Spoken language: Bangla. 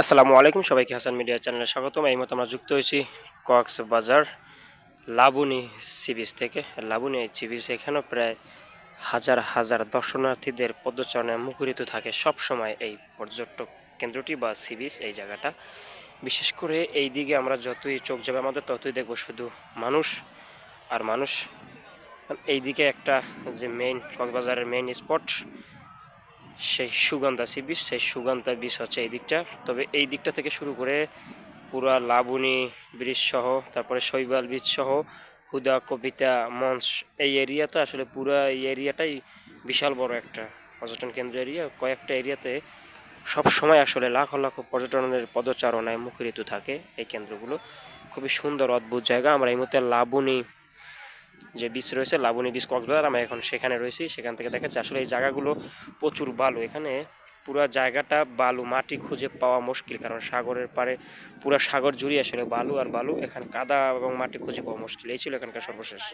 আসসালামু আলাইকুম, সবাইকে হাসান মিডিয়া চ্যানেলে স্বাগতম। এই মতো আমরা যুক্ত হয়েছি কক্সবাজার লাবণী সি বিচ থেকে। লাবণী এই সি বিচ এখানেও প্রায় হাজার হাজার দর্শনার্থীদের পদচারণে মুখরিত থাকে সব সময় এই পর্যটক কেন্দ্রটি বা সি বিচ এই জায়গাটা। বিশেষ করে এই দিকে আমরা যতই চোখ যাবে আমাদের ততই দেখব শুধু মানুষ আর মানুষ। এই দিকে একটা যে মেইন কক্সবাজারের মেইন স্পট সেই সুগন্ধা সি বিচ সেই সুগন্ধা বিচ হচ্ছে এই দিকটা। তবে এই দিকটা থেকে শুরু করে পুরা লাবণী ব্রিজ সহ, তারপরে শৈবাল বিচ সহ, হুদা, কবিতা, মঞ্চ, এই এরিয়াটা আসলে পুরা এই এরিয়াটাই বিশাল বড় একটা পর্যটন কেন্দ্র এরিয়া কয়েকটা এরিয়াতে সব সময় আসলে লাখ লাখ পর্যটনের পদচারণায় মুখরিত থাকে এই কেন্দ্রগুলো। খুবই সুন্দর, অদ্ভুত জায়গা। আমরা এই মুহূর্তে লাবণী যে বীজ রয়েছে, লাবণী বীজ কক্সবাজার, আমরা এখন সেখানে রয়েছি। সেখান থেকে দেখাচ্ছি আসলে এই জায়গাগুলো প্রচুর বালু। এখানে পুরো জায়গাটা বালু, মাটি খুঁজে পাওয়া মুশকিল, কারণ সাগরের পারে পুরো সাগর জুড়ে আসলে বালু আর বালু। এখানে কাদা এবং মাটি খুঁজে পাওয়া মুশকিল। এই ছিল এখানকার সর্বশেষ।